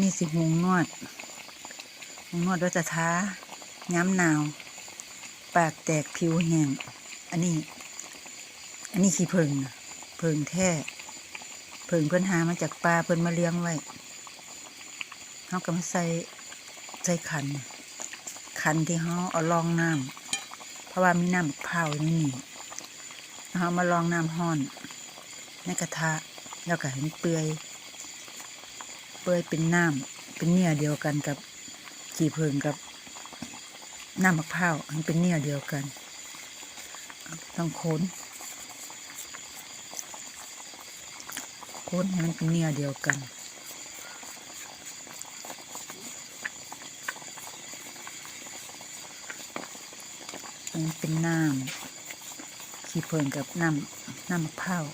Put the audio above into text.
นี่สิหงนวดหงนวดด้วยจะท้า ย้ำหนาว ปากแตกผิวแห้ง อันนี้ อันนี้ขี้เพิงน่ะเพิงแท้เพิงเพิ่นหามาจากปลาเพิ่นมาเลี้ยงไว้เขาก็มาใส่ใส่ขัน ขันที่เขาเอาลองน้ำเพราะว่ามีน้ำมะพร้าอยู่นนี่เขามาลองน้ำห้อน ในกระทะ แล้วก็เห็นเปื่อย เปื่อยเป็นน้ำเป็นเนื้อเดียวกันกับขี้เพิงกับน้ำมะพร้าวมันเป็นเนื้อเดียวกัน ต้องโคนโคนให้มันเป็นเนื้อเดียวกันมันเป็นน้ำขี้เพิงกับน้ำน้ำมะพร้าว